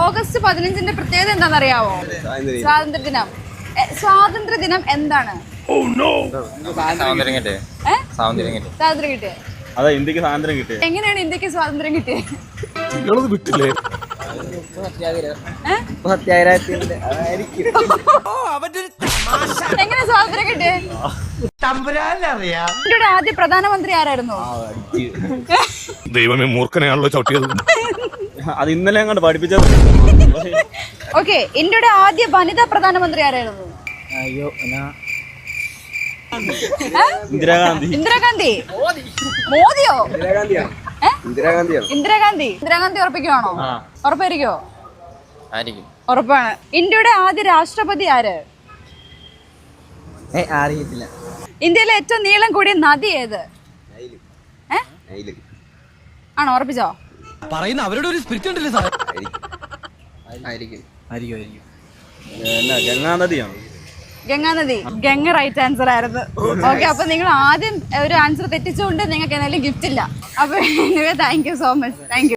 August പതിനഞ്ചിന്റെ പ്രത്യേകത എന്താണെന്നറിയാവോ? സ്വാതന്ത്ര്യ സ്വാതന്ത്ര്യദിനം. സ്വാതന്ത്ര്യദിനം. സ്വാതന്ത്ര്യ ദിനം എന്താണ്? സ്വാതന്ത്ര്യം? സ്വാതന്ത്ര്യം സ്വാതന്ത്ര്യം അതാ ഇന്ത്യയ്ക്ക് സ്വാതന്ത്ര്യം എങ്ങനെയാണ് ഇന്ത്യയ്ക്ക് സ്വാതന്ത്ര്യം കിട്ടിയത് വിട്ടില്ലേ? എങ്ങനെ സ്വാതന്ത്ര്യം കിട്ടിയത് ഇന്ത്യയുടെ ആദ്യ പ്രധാനമന്ത്രി ആരായിരുന്നു? ദൈവമേ മൂർഖനെയാണല്ലോ ചവിട്ടിയത്. അത് ഇന്നലെ അങ്ങോട്ട് പഠിപ്പിച്ചത്. ഓക്കെ ഇന്ത്യയുടെ ആദ്യ വനിതാ പ്രധാനമന്ത്രി ആരായിരുന്നു? അയ്യോ? ഇന്ദിരാഗാന്ധി. ഇന്ദിരാഗാന്ധി? മോദിയോ? ഏ? ഇന്ദിരാഗാന്ധിയാണ് ഇന്ദിരാഗാന്ധി. ഇന്ദിരാഗാന്ധി ഉറപ്പിക്കുവാണോ? ഉറപ്പായിരിക്കോ ആയിരിക്കും. ഉറപ്പാണ്. ഇന്ത്യയുടെ ആദ്യ രാഷ്ട്രപതി ആര്? ഏ അറിയത്തില്ല. ഇന്ത്യയിലെ ഏറ്റവും നീളം കൂടിയ നദി ഏത്? ഏ? ആണോ ഉറപ്പിച്ചോ? പറയുന്ന അവരുടെ ഒരു സ്പിരിറ്റ് ഉണ്ടല്ലേ സാർ ആയിരിക്കും. ആയിരിക്കും. ആയിരിക്കും എന്നാ ഗംഗാനദിയാണ്? ഗംഗാനദി. ഗംഗ റൈറ്റ് ആൻസർ ആയിരുന്നു. ഓക്കെ അപ്പൊ നിങ്ങൾ ആദ്യം ഒരു ആൻസർ തെറ്റിച്ചുകൊണ്ട് നിങ്ങൾക്ക് എന്തായാലും ഗിഫ്റ്റ് ഇല്ല. അപ്പൊ thank you so much thank you